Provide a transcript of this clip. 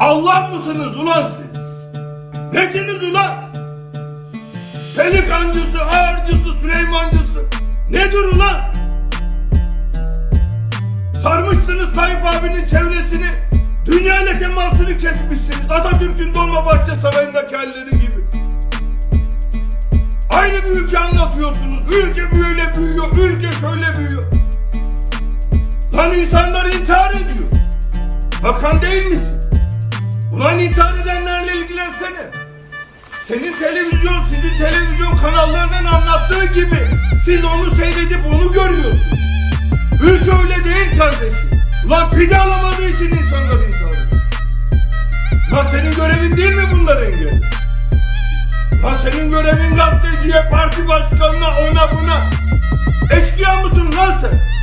Allah mısınız ulan siz? Nesiniz ulan? Pelikancısı, ağırcısı, Süleymancısı. Nedir ulan? Sarmışsınız Tayyip abinin çevresini. Dünya ile temasını kesmişsiniz. Atatürk'ün Dolmabahçe Sarayı'ndaki halleri gibi. Aynı bir ülke anlatıyorsunuz. Ülke böyle büyüyor, ülke şöyle büyüyor. Lan insanlar intihar ediyor. Bakan değil misin? Ulan intihar edenlerle ilgilensene. Senin televizyon, sizin televizyon kanallarının anlattığı gibi siz onu seyredip onu görüyorsunuz. Ülke öyle değil kardeşim. Ulan pide alamadığı için insanlar intihar ediyor. Lan senin görevin değil mi bunları engel? Lan senin görevin gazeteciye, parti başkanına, ona buna. Eşkıya mısın lan sen?